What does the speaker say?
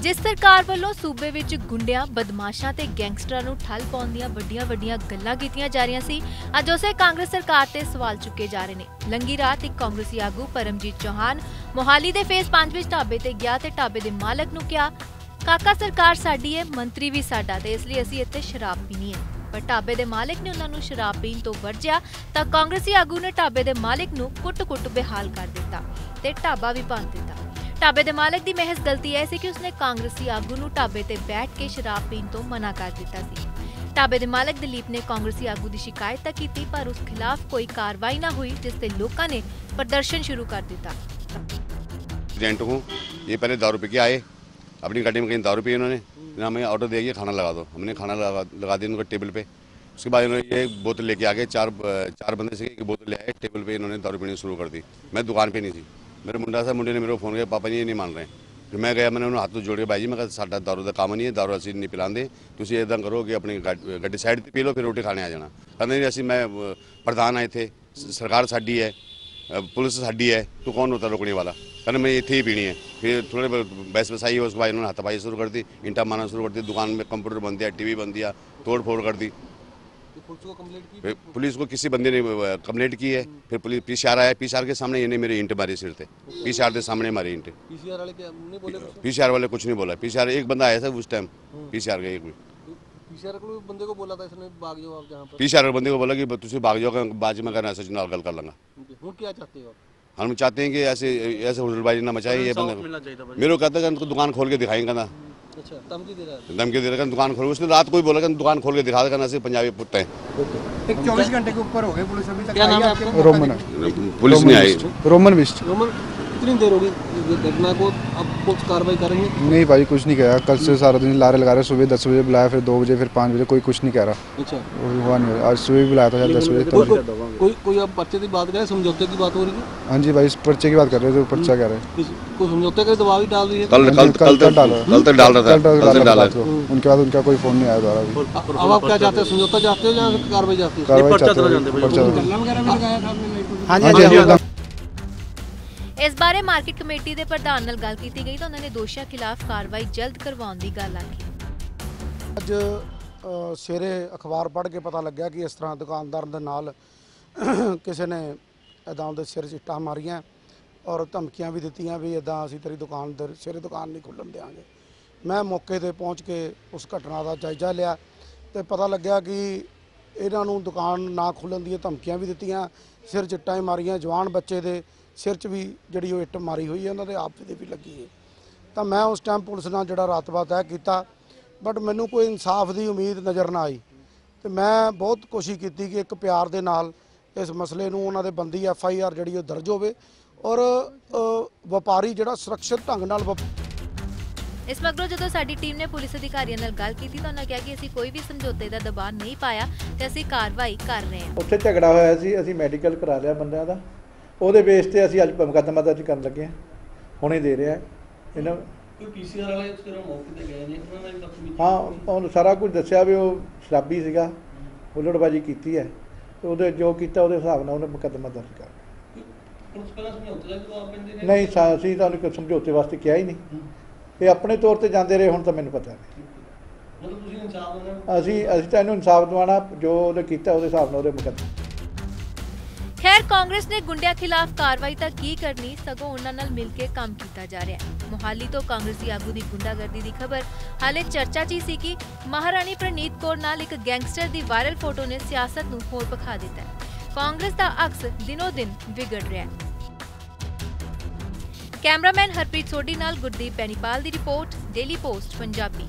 ਜਿਸ ਸਰਕਾਰ ਵੱਲੋਂ ਸੂਬੇ ਵਿੱਚ ਗੁੰਡਿਆਂ, ਬਦਮਾਸ਼ਾਂ ਤੇ ਗੈਂਗਸਟਰਾਂ ਨੂੰ ਠੱਲ ਪਾਉਣ ਦੀਆਂ ਵੱਡੀਆਂ-ਵੱਡੀਆਂ ਗੱਲਾਂ ਕੀਤੀਆਂ ਜਾ ਰਹੀਆਂ ਸੀ, ਅੱਜ ਉਸੇ ਕਾਂਗਰਸ ਸਰਕਾਰ ਤੇ ਸਵਾਲ ਚੁੱਕੇ ਜਾ ਰਹੇ ਨੇ। ਲੰਗੀ ਰਾਤ ਇੱਕ ਕਾਂਗਰਸੀ ਆਗੂ ਪਰਮਜੀਤ ਚੌਹਾਨ ਮੋਹਾਲੀ ਦੇ ਫੇਸ 5 ਵਿੱਚ ਢਾਬੇ ਤੇ ਗਿਆ ਤੇ ਢਾਬੇ ਦੇ ਮਾਲਕ ਨੂੰ ਕਿਹਾ, ਕਾਕਾ, ਸਰਕਾਰ ਸਾਡੀ ਹੈ, ਮੰਤਰੀ ਵੀ ਸਾਡਾ ਤੇ ਇਸ ਲਈ ਅਸੀਂ ਇੱਥੇ ਸ਼ਰਾਬ ਪੀਣੀ ਹੈ। ਪਰ ਢਾਬੇ ਦੇ ਮਾਲਕ ਨੇ ਉਹਨਾਂ ਨੂੰ ਸ਼ਰਾਬ ਪੀਣ ਤੋਂ ਵਰਜਿਆ ਤਾਂ ਕਾਂਗਰਸੀ ਆਗੂ ਨੇ ਢਾਬੇ ਦੇ ਮਾਲਕ ਨੂੰ ਕੁੱਟ-ਕੁੱਟ ਬੇਹਾਲ ਕਰ ਦਿੱਤਾ ਤੇ ਢਾਬਾ ਵੀ ਭੰਨ ਦਿੱਤਾ। ਢਾਬੇ ਦੇ ਮਾਲਕ ਦੀ ਮਹਿਜ਼ ਗਲਤੀ ਇਹ ਸੀ ਕਿ ਉਸਨੇ ਕਾਂਗਰਸੀ ਆਗੂ ਨੂੰ ਢਾਬੇ ਤੇ ਬੈਠ ਕੇ ਸ਼ਰਾਬ ਪੀਣ ਤੋਂ ਮਨਾ ਕਰ ਦਿੱਤਾ ਸੀ ਢਾਬੇ ਦੇ ਮਾਲਕ ਦਲੀਪ ਨੇ ਕਾਂਗਰਸੀ ਆਗੂ ਦੀ ਸ਼ਿਕਾਇਤ ਤਾਂ ਕੀਤੀ ਪਰ ਉਸ ਖਿਲਾਫ ਕੋਈ ਕਾਰਵਾਈ ਨਾ ਹੋਈ ਜਿਸ ਤੇ ਲੋਕਾਂ ਨੇ ਪ੍ਰਦਰਸ਼ਨ ਸ਼ੁਰੂ ਕਰ ਦਿੱਤਾ एजेंट हूँ ये पहले दारू पी के आए अपनी गाड़ी में कहीं दारू पी इन्होंने फिर हमें ऑर्डर दिया कि खाना लगा दो हमने खाना लगा लगा दिया उनको टेबल पे उसके बाद इन्होंने ये बोतल लेके आ गए चार चार बंदे से एक बोतल ले आए टेबल पे इन्होंने दारू पीनी शुरू कर दी मैं दुकान पे नहीं थी ਮੇਰੇ ਮੁੰਡਾ ਸਾਹਿਬ ਮੁੰਡੇ ਨੇ ਮੇਰੇ ਫੋਨ ਕੀਤਾ, ਪਾਪਾ ਜੀ ਇਹ ਨਹੀਂ ਮੰਨ ਰਹੇ। ਫਿਰ ਮੈਂ ਗਿਆ ਮੈਨੂੰ ਉਹਨੂੰ ਹੱਥ ਜੋੜ ਕੇ ਬਾਈ ਜੀ, ਮੈਂ ਕਿਹਾ, ਸਾਡਾ ਦਾਰੂ ਦਾ ਕੰਮ ਨਹੀਂ ਹੈ ਦਾਰੂ ਅਸੀਂ ਨਹੀਂ ਪਿਲਾਉਂਦੇ ਤੁਸੀਂ ਇਦਾਂ ਕਰੋ ਕਿ ਆਪਣੀ ਗੱਡ- ਗੱਡੀ ਸਾਈਡ ਤੇ ਪੀ ਲਓ, ਫਿਰ ਰੋਟੀ ਖਾਣੇ ਆ ਜਾਣਾ। ਕਹਿੰਦੇ ਨਹੀਂ ਅਸੀਂ, ਮੈਂ ਪ੍ਰਧਾਨ ਆ ਇੱਥੇ। ਸਰਕਾਰ ਸਾਡੀ ਹੈ ਪੁਲਿਸ ਸਾਡੀ ਹੈ, ਤੂੰ ਕੌਣ ਹੋਤਾ ਰੋਕਣੇ ਵਾਲਾ? ਕਹਿੰਦੇ, ਮੈਂ ਇੱਥੇ ਹੀ ਪੀਣੀ ਹੈ। ਫਿਰ थोड़े बहस बसाई है उसके बाद इन्होंने हाथापाई शुरू कर दी इंटा मारना शुरू कर दी दुकान में कंप्यूटर बंद दिया टीवी बंद दिया तोड़ फोड़ कर दी फिर पुलिस को किसी बंदे ने कंप्लेंट की है फिर पुलिस पी आर आया पी आर के सामने इन्हें मेरे इंट मारी सिर थे पी आर के सामने मारी इंट पीसीआर वाले क्या नहीं बोले कुछ? पी आर वाले कुछ नहीं बोला। पी आर एक बंदा आया था उस टाइम पी आर का एक। भी पीसीआर को बंदे को बोला था इसने भाग जाओ आप जहाँ पर। पी आर बंदे को बोला कि तुम भाग जाओ बाज में करना सच नाल गल कर लूँगा वो क्या चाहते हो हम चाहते हैं कि ऐसे ऐसे हुलड़बाजी ना मचाए ये बंदे। मेरे को कहता है कि दुकान खोल के दिखाएँगे ना। अच्छा धमकी दे रहा है। धमकी दे रहा दुकान खोल। उसने रात को ही बोला कि दुकान खोल के दिखा देगा ना सिर्फ़ पंजाबी पुट्टे हैं। एक चौबीस घंटे के ऊपर हो गए पुलिस अभी तक क्या नाम है रोमन। पुलिस नहीं आई। रोमन बिस्ट रोमन कितनी देर होगी घटना को? अब कुछ कार्रवाई करेंगे? नहीं भाई कुछ नहीं कहा। कल से सारा दिन लारे लगा रहे सुबह दस बजे बुलाया फिर दो बजे फिर पाँच बजे कोई कुछ नहीं कह रहा। अच्छा। हुआ नहीं। आज सुबह भी बुलाया था दस बजे कोई कोई कोई कोई अब पर्चे की बात करें समझौते की बात हो रही है? हाँ जी भाई इस पर्चे की बात कर रहे थे पर्चा कह रहे हैं। किसी समझौते का दबाव ही डाल रही है? कल हाँ कल कल डाला। कल तक डाल रहा था। कल तक डाला। रात को। उनके बाद उनका कोई फ़ोन नहीं आया दोबारा भी। अब आप क्या चाहते हैं? समझौता चाहते हो या कार्रवाई चाहते हो? कार्रवाई चाहते हैं। पर्चा वगैरह भी लगाया था आपने? हाँ जी हाँ ਇਸ ਬਾਰੇ ਮਾਰਕੀਟ ਕਮੇਟੀ ਦੇ ਪ੍ਰਧਾਨ ਨਾਲ ਗੱਲ ਕੀਤੀ ਗਈ ਤਾਂ ਉਹਨਾਂ ਨੇ ਦੋਸ਼ੀਆਂ ਖਿਲਾਫ ਕਾਰਵਾਈ ਜਲਦ ਕਰਵਾਉਣ ਦੀ ਗੱਲ ਆਖੀ। ਅੱਜ ਅ, ਸਵੇਰੇ ਅਖਬਾਰ ਪੜ੍ਹ ਕੇ ਪਤਾ ਲੱਗਿਆ ਕਿ ਇਸ ਤਰ੍ਹਾਂ ਦੁਕਾਨਦਾਰ ਦੇ ਨਾਲ ਕਿਸੇ ਨੇ ਇਦਾਂ ਉਹਦੇ ਸਿਰ 'ਚ ਮਾਰੀਆਂ ਔਰ ਧਮਕੀਆਂ ਵੀ ਦਿੱਤੀਆਂ ਵੀ ਇਦਾਂ ਅਸੀਂ ਤੇਰੀ ਦੁਕਾਨ ਦੇ ਸਿਰੇ ਦੁਕਾਨ ਨਹੀਂ ਖੁੱਲਣ ਦੇਵਾਂਗੇ ਮੈਂ ਮੌਕੇ ਤੇ ਪਹੁੰਚ ਕੇ ਉਸ ਘਟਨਾ ਦਾ ਜਾਇਜ਼ਾ ਲਿਆ ਤੇ ਪਤਾ ਲੱਗਿਆ ਕਿ ਇਹਨਾਂ ਨੂੰ ਦੁਕਾਨ ਨਾ ਖੁੱਲਣ ਦੀਆਂ ਧਮਕੀਆਂ ਵੀ ਦਿੱਤੀਆਂ ਸਿਰ ਚਿੱਟਾਂ ਹੀ ਮਾਰੀਆਂ ਜਵਾਨ ਬੱਚੇ ਦੇ ਸਿਰ 'ਚ ਵੀ ਜਿਹੜੀ ਉਹ ਇੱਟ ਮਾਰੀ ਹੋਈ ਹੈ ਉਹਨਾਂ ਦੇ ਆਪ ਦੇ ਵੀ ਲੱਗੀ ਹੈ। ਤਾਂ ਮੈਂ ਉਸ ਟਾਈਮ ਪੁਲਿਸ ਨਾਲ ਜਿਹੜਾ ਰਾਤਬਾ ਤੈਅ ਕੀਤਾ ਬਟ ਮੈਨੂੰ ਕੋਈ ਇਨਸਾਫ ਦੀ ਉਮੀਦ ਨਜ਼ਰ ਨਾ ਆਈ। ਤੇ ਮੈਂ ਬਹੁਤ ਕੋਸ਼ਿਸ਼ ਕੀਤੀ ਕਿ ਇੱਕ ਪਿਆਰ ਦੇ ਨਾਲ ਇਸ ਮਸਲੇ ਨੂੰ ਉਹਨਾਂ ਦੇ ਬੰਦੀ ਐਫ ਆਈ ਆਰ ਜਿਹੜੀ ਉਹ ਦਰਜ ਹੋਵੇ ਔਰ ਵਪਾਰੀ ਜਿਹੜਾ ਸੁਰੱਖਿਅਤ ਢੰਗ ਨਾਲ ਵਪ- ਇਸ ਮਗਰੋਂ ਜਦੋਂ ਸਾਡੀ ਟੀਮ ਨੇ ਪੁਲਿਸ ਅਧਿਕਾਰੀਆਂ ਨਾਲ ਗੱਲ ਕੀਤੀ ਤਾਂ ਉਹਨਾਂ ਕਿਹਾ ਕਿ ਅਸੀਂ ਕੋਈ ਵੀ ਸਮਝੌਤੇ ਦਾ ਦਬਾਅ ਨਹੀਂ ਪਾਇਆ ਤੇ ਅਸੀਂ ਕਾਰਵਾਈ ਕਰ ਰਹੇ ਹਾਂ। ਉੱਥੇ ਝਗੜਾ ਹੋਇਆ ਸੀ ਅਸੀਂ ਮੈਡੀਕਲ ਕਰਾ ਲਿਆ ਬੰਦਿਆਂ ਦਾ। ਉਹਦੇ ਬੇਸ ਤੇ ਅਸੀਂ ਅੱਜ ਮੁਕੱਦਮਾ ਦਰਜ ਕਰਨ ਲੱਗੇ ਹਾਂ। ਹੁਣੇ ਦੇ ਰਿਹਾ ਇਹਨਾਂ ਕੋਈ ਪੀਸੀਆਰ ਵਾਲੇ ਤਰ੍ਹਾਂ ਮੌਕੇ ਤੇ ਗਏ ਨੇ? ਉਹਨਾਂ ਨੇ ਵੀ ਹਾਂ ਉਹਨੂੰ ਸਾਰਾ ਕੁਝ ਦੱਸਿਆ ਵੀ ਉਹ ਸ਼ਰਾਬੀ ਸੀਗਾ। ਹੁੱਲੜਬਾਜੀ ਕੀਤੀ ਹੈ। ਤੇ ਉਹਦੇ ਜੋ ਕੀਤਾ ਉਹਦੇ ਹਿਸਾਬ ਨਾਲ ਉਹਨੇ ਮੁਕੱਦਮਾ ਦਰਜ ਕਰ ਨਹੀਂ ਅਸੀਂ ਤੁਹਾਨੂੰ ਕੋਈ ਸਮਝੌਤੇ ਵਾਸਤੇ ਕਿਹਾ ਹੀ ਨਹੀਂ। ਇਹ ਆਪਣੇ ਤੌਰ ਤੇ ਜਾਂਦੇ ਰਹੇ ਹੁਣ ਤਾਂ ਮੈਨੂੰ ਪਤਾ ਨਹੀਂ। ਅਸੀਂ ਅਸੀਂ ਤਾਂ ਇਹਨੂੰ ਇਨਸਾਫ ਦਿਵਾਉਣਾ ਜੋ ਉਹਨੇ ਕੀਤਾ ਉਹਦੇ ਹਿਸਾਬ ਨਾਲ ਉਹਦੇ ਮੁਕੱਦਮਾ ਖੈਰ, ਕਾਂਗਰਸ ਨੇ ਗੁੰਡਿਆਂ ਖਿਲਾਫ ਕਾਰਵਾਈ ਤਾਂ ਕੀ ਕਰਨੀ, ਸਗੋਂ ਉਹਨਾਂ ਨਾਲ ਮਿਲ ਕੇ ਕੰਮ ਕੀਤਾ ਜਾ ਰਿਹਾ ਹੈ। ਮੁਹਾਲੀ ਤੋਂ ਕਾਂਗਰਸੀ ਆਗੂ ਦੀ ਗੁੰਡਾਗਰਦੀ ਦੀ ਖਬਰ, ਹਾਲੇ ਚਰਚਾ 'ਚ ਹੀ ਸੀ ਕਿ ਮਹਾਰਾਣੀ ਪ੍ਰਨੀਤ ਕੌਰ ਨਾਲ ਇੱਕ ਗੈਂਗਸਟਰ ਦੀ ਵਾਇਰਲ ਫੋਟੋ ਨੇ ਸਿਆਸਤ ਨੂੰ ਹੋਰ ਪਖਾ ਦਿੱਤਾ ਹੈ। ਕਾਂਗਰਸ ਦਾ ਅਕਸ ਦਿਨੋ ਦਿਨ ਵਿਗੜ ਰਿਹਾ ਹੈ। ਕੈਮਰਾਮੈਨ ਹਰਪ੍ਰੀਤ ਸੋਢੀ ਨਾਲ ਗੁਰਦੀਪ ਬੈਨੀਪਾਲ ਦੀ ਰਿਪੋਰਟ, ਡੇਲੀ ਪੋਸਟ, ਪੰਜਾਬੀ।